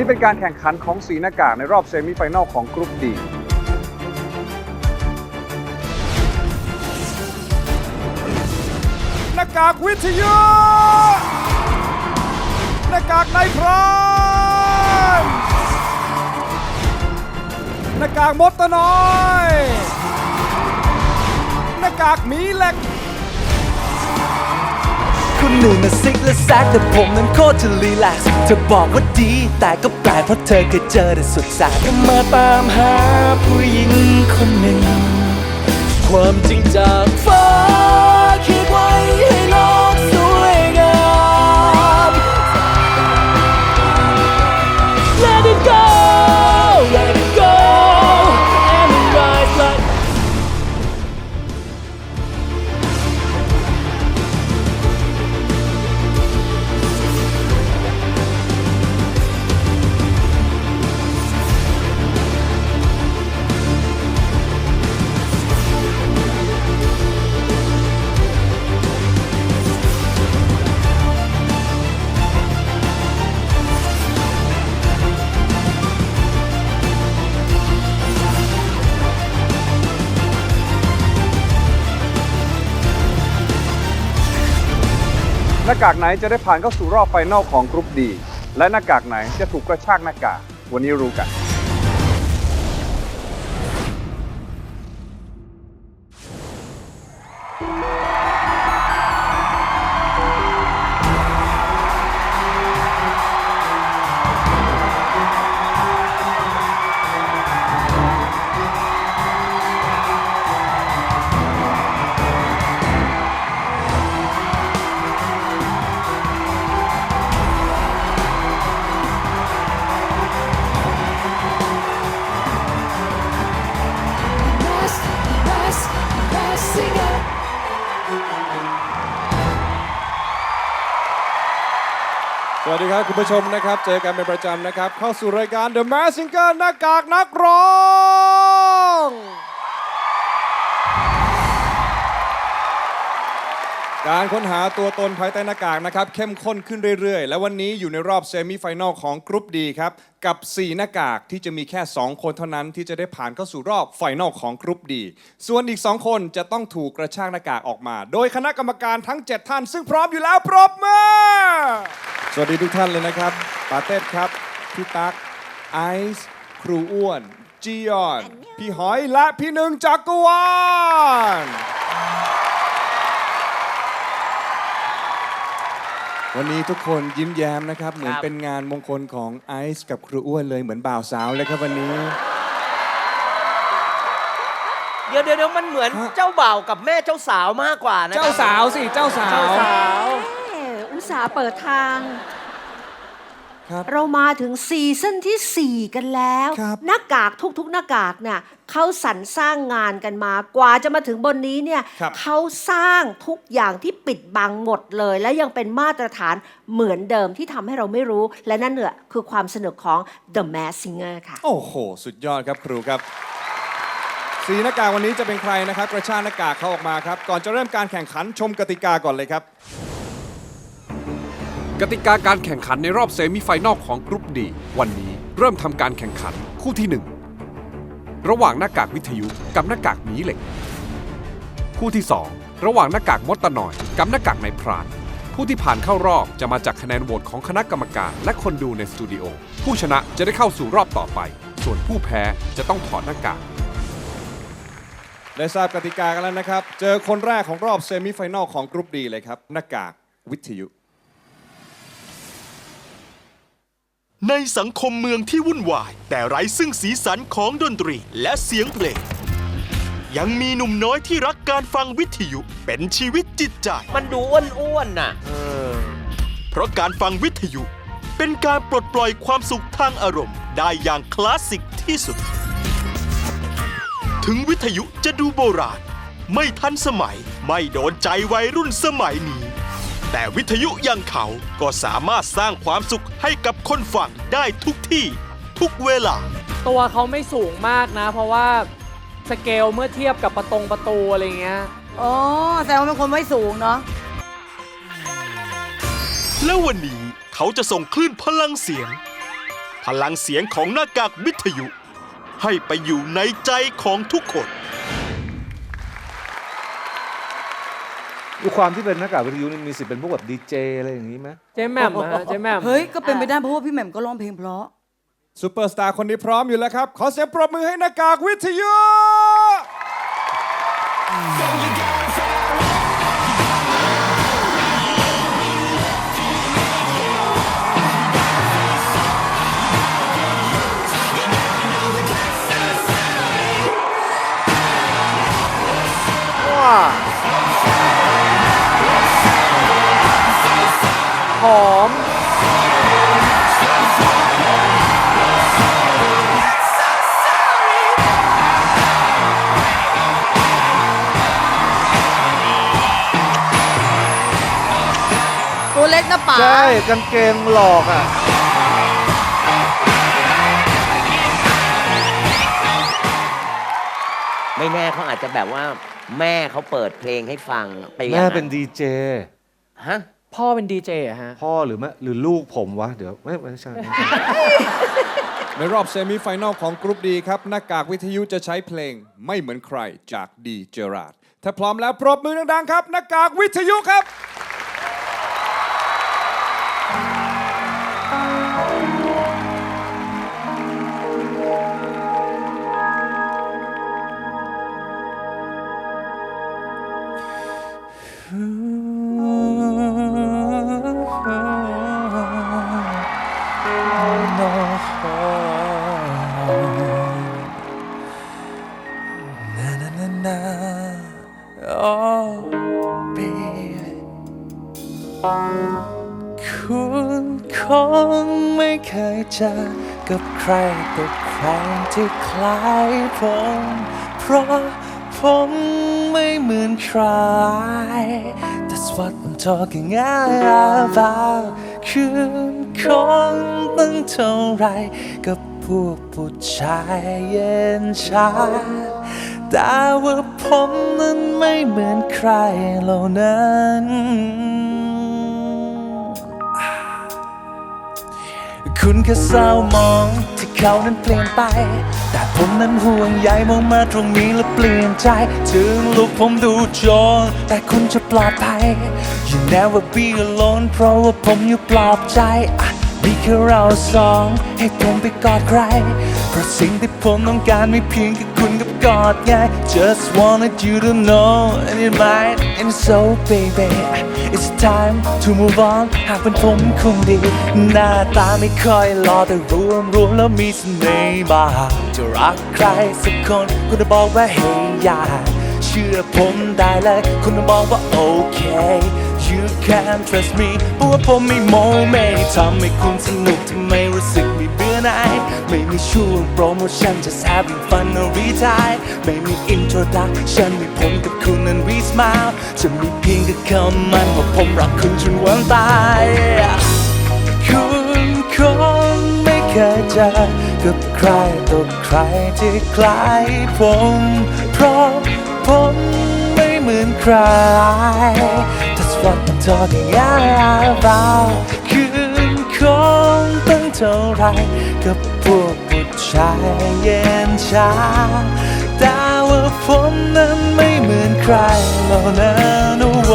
นี้เป็นการแข่งขันของสีหน้ากากในรอบเซมิไฟแนลของกรุ๊ปดีหน้ากากวิทยุหน้ากากในพรานหน้ากากมดตะน้อยหน้ากากหมีเหล็กคุณหนึ่งน่ะซิกและแซกแต่ผมนั้นโคตรจะรีแลกซ์เธอบอกว่าดีแต่ก็แปลกเพ ราะเธอเคยเจอแต่สุดแสบก็มาตามหาผู้หญิงคนหนึ่ง ความจริงจากฟ้า น้ากากไหนจะได้ผ่านเข้าสู่รอบไฟนอลของกรุ๊ปดีและหน้ากากไหนจะถูกกระชากหน้ากากวันนี้รู้กัน วัสดีครับ คุณผู้ชมนะครับ เจอกันเป็นประจำนะครับ เข้าสู่รายการ The Mask Singer หน้ากากนักร้อง การค้นหาตัวตนภายใต้หน้ากากนะครับ เข้มข้นขึ้นเรื่อย ๆ และวันนี้อยู่ในรอบเซมิไฟแนลของกรุ๊ปดีครับ กับ 4 หน้ากากที่จะมีแค่ 2 คนเท่านั้นที่จะได้ผ่านเข้าสู่รอบไฟแนลของกรุ๊ปดี ส่วนอีก 2 คนจะต้องถูกกระชากหน้ากากออกมา โดยคณะกรรมการทั้ง 7 ท่าน ซึ่งพร้อมอยู่แล้วปรบมือ สวัสดีทุกท่านเลยนะครับปาเต้ครับ พี่ตั๊กไอซ์ครูอ้วน จียอน พี่หอยและพี่หนึ่งจักรวาลวันนี้ทุกคนยิ้มแย้มนะครับ เหมือนเป็นงานมงคลของไอซ์กับครูอ้วนเลยเหมือนบ่าวสาวเลยครับวันนี้ เดี๋ยวเดี๋ยวเดี๋ยวมันเหมือนฮะเจ้าบ่าวกับแม่เจ้าสาวมากกว่านะเจ้าสาวสิ เจ้าสาว เจ้าสาวเอ่ออุตส่าห์เปิดทาง ครับ เรามาถึงซีซั่นที่ 4 กันแล้ว ครับ หน้ากากทุกๆ หน้ากากเนี่ยเขาสรรสร้างงานกันมากว่าจะมาถึงบนนี้เนี่ยครับ เขาสร้างทุกอย่างที่ปิดบังหมดเลย และยังเป็นมาตรฐานเหมือนเดิมที่ทำให้เราไม่รู้ และนั่นเนี่ยคือความสนุกของ The Mask Singer ค่ะ โอ้โห สุดยอดครับครูครับ สีหน้ากากวันนี้จะเป็นใครนะครับ กระชากหน้ากากเขาออกมาครับ ก่อนจะเริ่มการแข่งขันชมกติกาก่อนเลยครับ กติกาการแข่งขันในรอบเซมิไฟแนอลของกรุ๊ปดี วันนี้เริ่มทำการแข่งขันคู่ที่ 1 ระหว่างหน้ากากวิทยุกับหน้ากากหมีเหล็ก คู่ที่ 2 ระหว่างหน้ากากมดตะนอยกับหน้ากากในายพราน ผู้ที่ผ่านเข้ารอบจะมาจากคะแนนโหวตของคณะกรรมการและคนดูในสตูดิโอผู้ชนะจะได้เข้าสู่รอบต่อไป ส่วนผู้แพ้จะต้องถอดหน้ากากได้ทราบกติกากันแล้วนะครับ เจอคนแรกของรอบเซมิไฟแนลของกรุ๊ปดีเลยครับหน้ากากวิทยุ ในสังคมเมืองที่วุ่นวาย แต่ไร้ซึ่งสีสันของดนตรีและเสียงเพลง ยังมีหนุ่มน้อยที่รักการฟังวิทยุเป็นชีวิตจิตใจ มันดูอ้วนๆน่ะ เพราะการฟังวิทยุ เป็นการปลดปล่อยความสุขทางอารมณ์ ได้อย่างคลาสสิกที่สุด ถึงวิทยุจะดูโบราณ ไม่ทันสมัยไม่โดนใจวัยรุ่นสมัยนี้ แต่วิทยุอย่างเขาก็สามารถสร้างความสุขให้กับคนฟังได้ทุกที่ ทุกเวลา ตัวเขาไม่สูงมากนะ เพราะว่าสเกลเมื่อเทียบกับประตงประตูอะไรเงี้ย อ๋อแสดงว่าเป็นคนไม่สูงเนาะ แล้ววันนี้เขาจะส่งคลื่นพลังเสียง พลังเสียงของหน้ากากวิทยุ ให้ไปอยู่ในใจของทุกคน ด้วยความที่เป็นหน้ากากวิทยุนี่มีสิทธิ์เป็นพวกแบบดีเจอะไรอย่างนี้ไหมเจ๊แหม่มนะฮะเจ๊แหม่มเฮ้ย ก็เป็นไปได้เพราะว่าพี่แหม่มก็ร้องเพลงเพราะ ซูเปอร์สตาร์คนนี้พร้อมอยู่แล้วครับ ขอเสียงปรบมือให้หน้ากากวิทยุห นะป๋าใช่กางเกงหลอกอะไม่แน่เขาอาจจะแบบว่า แม่เขาเปิดเพลงให้ฟังไปอย่างแม่นั้นเป็นดีเจฮะพ่อเป็นดีเจอะฮะ พ่อหรือแม่หรือลูกผมวะ เดี๋ยวไม่ไม่ใช่ไม่ใช่ ในรอบเซมิไฟแนลของกรุ๊ปดีครับ หน้ากากวิทยุจะใช้เพลงไม่เหมือนใครจากดีเจอราดถ้าพร้อมแล้วปรบมือดังๆครับ หน้ากากวิทยุครับ คุณคงไม่เคยเจอกับใครแต่ใครที่คล้ายผม เพราะผมไม่เหมือนใคร That's what I'm talking about คุณคงต้องเท่าไรกับพวกผู้ชายเย็นชาแต่ว่าผมนั้นไม่เหมือนใครเหล่านั้น คุณแค่เศร้ามองที่เขานั้นเปลี่ยนไป แต่ผมนั้นห่วงใยมองมาตรงนี้แล้วเปลี่ยนใจ ถึงลูกผมดูโจรแต่คุณจะปลอดภัย You never be alone เพราะว่าผมอยู่ปลอบใจอะมีแค่เราสอง ให้ผมไปกอดใคร เพราะสิ่งที่ผมต้องการไม่เพียงแค่คุณกับ กอดไง Just wanted you to know and it might and so baby It's time to move on หากเป็นผมคงดี หน้าตาไม่ค่อยหล่อแต่รวมรวมแล้วมีเสน่ห์มากจะรักใครสักคนคุณจะบอกว่า hey อย่าเชื่อผมได้เลยคุณจะบอกว่าโอเค You can trust me เพราะว่าผมม่โมเมนต์ทำให้คุณสนุกทำไมรู้สึกไม่เบื่อไหน ไม่มีช่วงโปรโมชั่น just having fun no retire ไม่มี introduction มีผมกับคุณนั้น we smile จะมีเพียงแค่คำมันว่าผมรักคุณจนวันตาย คุณคงไม่เคยเจอกับใครต่อใครที่คล้ายผม เพราะผมไม่เหมือนใคร That's what I'm talking about คุณคงต้อ เท่าไรกับพวกผู้ชายเย็นชา แต่ว่าผมนั้นไม่เหมือนใครเหล่านั้นโอ้โห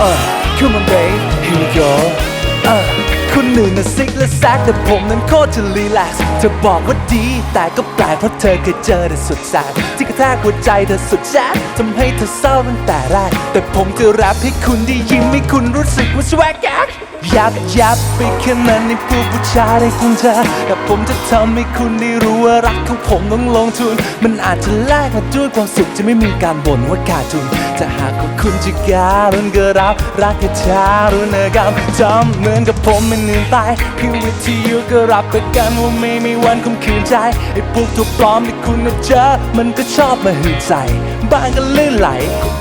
Uh, come on babe, here we go. Uh, คุณหนึ่งน่ะซิกและแซกแต่ผมนั้นโคตรจะรีแลกซ์เธอบอกว่าดีแต่ก็ แปลกเพราะเธอเคยเจอแต่สุดแสบที่กระแทกหัวใจเธอสุดแสบ ทำให้เธอเศร้าตั้งแต่แรก แต่ผมจะแรปให้คุณได้ยิ้มให้คุณรู้สึกว่าสวกแกกยับยับไปแค่นั้นในพวกผู้ชายในคุณเธอแต่ผมจะทำให้คุณได้รู้ว่ารักของผมต้องลงทุน มันอาจจะแลกมาด้วยความสุขจะไม่มีการบ่นว่าขาดทุนถ้าหากว่าคุณจะการุณก็รับรักแค่ชารุณกรรมทำเหมือนกับผมไม่เหนื่อยตายเพีวิธีอยู่ก็รับประกันว่าไม่มีวันคมคืนใจไอ้พวกตัวปลอมที่คุณน่ะเจอมันก็ชอบมาหืดใส่บ้างก็ลื่นไหล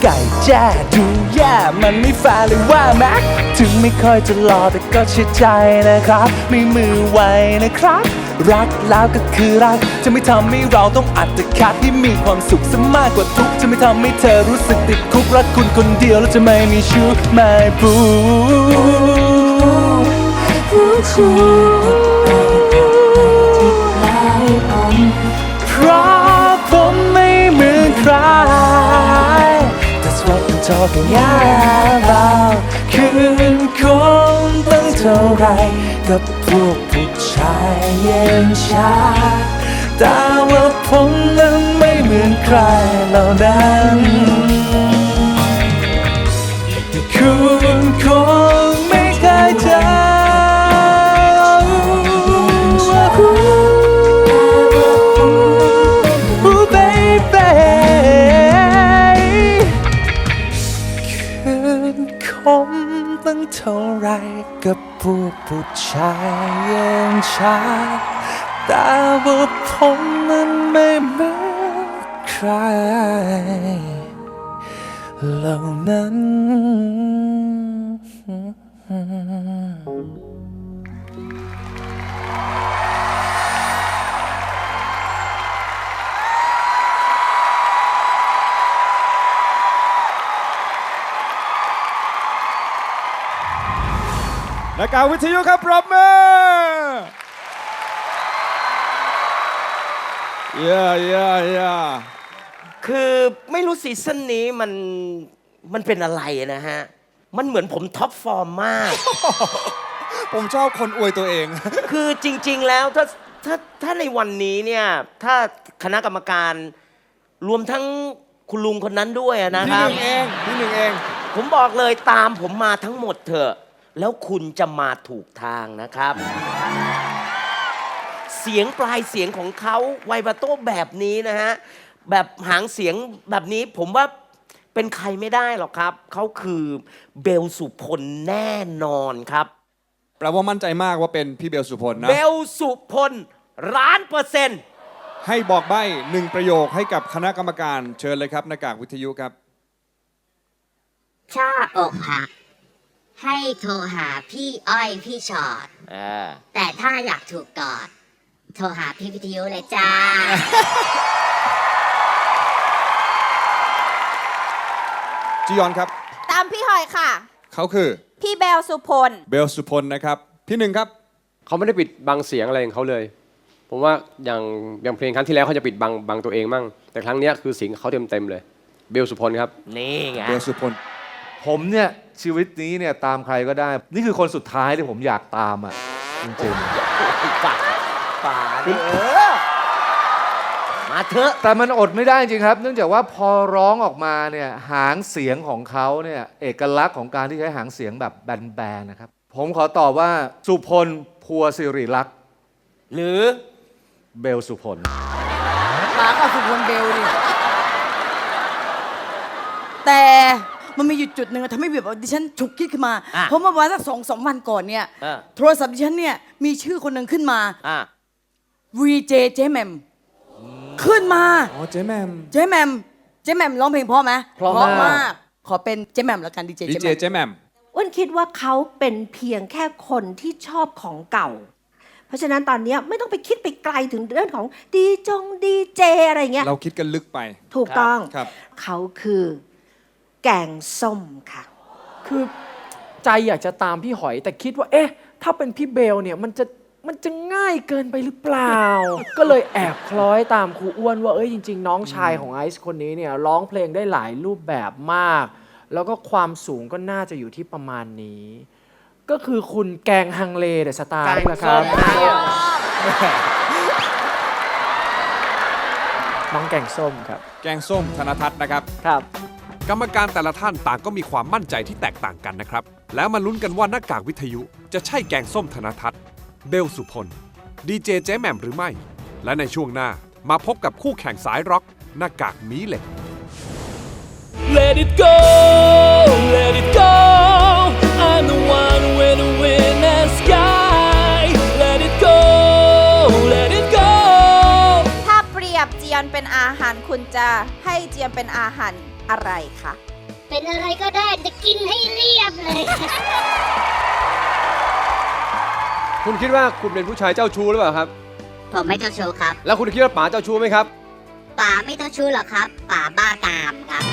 ไก่แจ้ดูแย่มันไม่แฟร์เลยว่าแม็กถึงไม่ค่อยจะหล่อแต่ก็เชื่อใจนะครับ ไม่มือไวนะครับ รักแล้วก็คือรัก จะไม่ทำให้เราต้องอัดขาดที่มีความสุขซะมากกว่าทุก จะไม่ทำให้เธอรู้สึกติดคุกรักคุณคนเดียวแล้วจะไม่มีชู้ไม่บูผู้ชูล That's what I'm talking about คืนคงต้องเท่าไรกับพวกผู้ชายเย็นชาแต่ว่าผมนั้นไม่เหมือนใครเหล่านั้นคืนคง ท่าไรกับพวกผู้ชายเย็นชาแต่ว่าผมนั้นไม่เหมือนใครเหล่านั้น นักการวิทยุครับปรบมือ เย่เย่เย่คือไม่รู้ซีซั่นนี้มันมันเป็นอะไรนะฮะ มันเหมือนผมท็อปฟอร์มมาก ผมชอบคนอวยตัวเอง คือจริง ๆ แล้วถ้าถ้าถ้าในวันนี้เนี่ย ถ้าคณะกรรมการรวมทั้งคุณลุงคนนั้นด้วยอะนะพี่คหรับ นึ่งเองพี่หนึ่งเอง ผมบอกเลยตามผมมาทั้งหมดเถอะ แล้วคุณจะมาถูกทางนะครับ เสียงปลายเสียงของเขาไวบาโต้แบบนี้นะฮะ แบบหางเสียงแบบนี้ผมว่าเป็นใครไม่ได้หรอกครับ เขาคือเบลสุพลแน่นอนครับ แปลว่ามั่นใจมากว่าเป็นพี่เบลสุพลนะ เบลสุพลล้านเปอร์เซ็นต์ให้บอกใบ้หนึ่งประโยคให้กับคณะกรรมการเชิญเลยครับหน้ากากวิทยุครับถ้าอกหัก ให้โทรหาพี่อ้อยพี่ชอดแต่ถ้าอยากถูกกอด โทรหาพี่วิทยุเลยจ้า จียอนครับ ตามพี่หอยค่ะ เขาคือพี่เบลสุพล เบลสุพลนะครับ พี่หนึ่งครับ เขาไม่ได้ปิดบังเสียงอะไรของเขาเลย ผมว่าอย่างอย่างเพลงครั้งที่แล้วเขาจะปิดบังบังตัวเองมั่ง แต่ครั้งเนี้ยคือเสียงเขาเต็มเต็มๆเลย เบลสุพลครับ นี่ไง เบลสุพล ผมเนี่ยชีวิตนี้เนี่ยตามใครก็ได้ นี่คือคนสุดท้ายที่ผมอยากตามอะจริงป่าป่าเนี่ยเออมาเถอะ ๆ แต่มันอดไม่ได้จริงครับ เนื่องจากว่าพอร้องออกมาเนี่ยหางเสียงของเขาเนี่ยเอกลักษณ์ของการที่ใช้หางเสียงแบบแบนๆนะครับ ผมขอตอบว่าสุพลพัวสิริลักษณ์หรือเบลสุพล หมากับสุพลเบลดิแต่ มันมีอยู่จุดหนึ่งอะทำให้แบบว่าดิฉันฉุกคิดขึ้นมา อะเพราะเมื่อวันสักสองสามวันก่อนเนี่ย เออ โทรศัพท์ดิฉันเนี่ยมีชื่อคนหนึ่งขึ้นมา อะ VJ เจแหมมขึ้นมา อ๋อเจ๊แหมมเจแหมมเจแหมมร้องเพลงเพราะไหมเพราะมากขอเป็นเจแหมมแล้วกันดีเจดีเจเจแหมมเจ๊แหมม อ้วนคิดว่าเขาเป็นเพียงแค่คนที่ชอบของเก่า เพราะฉะนั้นตอนเนี้ยไม่ต้องไปคิดไปไกลถึงเรื่องของดีจงดีเจอะไรเงี้ย เราคิดกันลึกไป ถูกต้อง ครับ เขาคือ แกงส้มค่ะ คือใจอยากจะตามพี่หอยแต่คิดว่า เอ๊ะ ถ้าเป็นพี่เบลเนี่ยมันจะมันจะง่ายเกินไปหรือเปล่า ก็เลยแอบคล้อยตามครูอ้วนว่าเอ้ยจริง ๆ น้องชายของไอซ์คนนี้เนี่ยร้องเพลงได้หลายรูปแบบมาก แล้วก็ความสูงก็น่าจะอยู่ที่ประมาณนี้ ก็คือคุณแกงฮังเลเดอะสตาร์นี่แหละครับน้องแกงส้มครับ แกงส้มธนทัศน์นะครับครับ กรรมการแต่ละท่านต่างก็มีความมั่นใจที่แตกต่างกันนะครับ แล้วมาลุ้นกันว่าหน้ากากวิทยุจะใช่แกงส้มธนทัศน์เบลสุพล ดีเจเจ๊แหม่มหรือไม่ และในช่วงหน้ามาพบกับคู่แข่งสายร็อก หน้ากากมีเหล็ก Let it go Let it go ให้เจียนเป็นอาหารอะไรคะเป็นอะไรก็ได้จะกินให้เรียบเลย คุณคิดว่าคุณเป็นผู้ชายเจ้าชู้หรือเปล่าครับ ผมไม่เจ้าชู้ครับแล้วคุณคิดว่าป๋าเจ้าชู้ไหมครับป๋าไม่เจ้าชู้หรอกครับป๋าบ้ากามครับ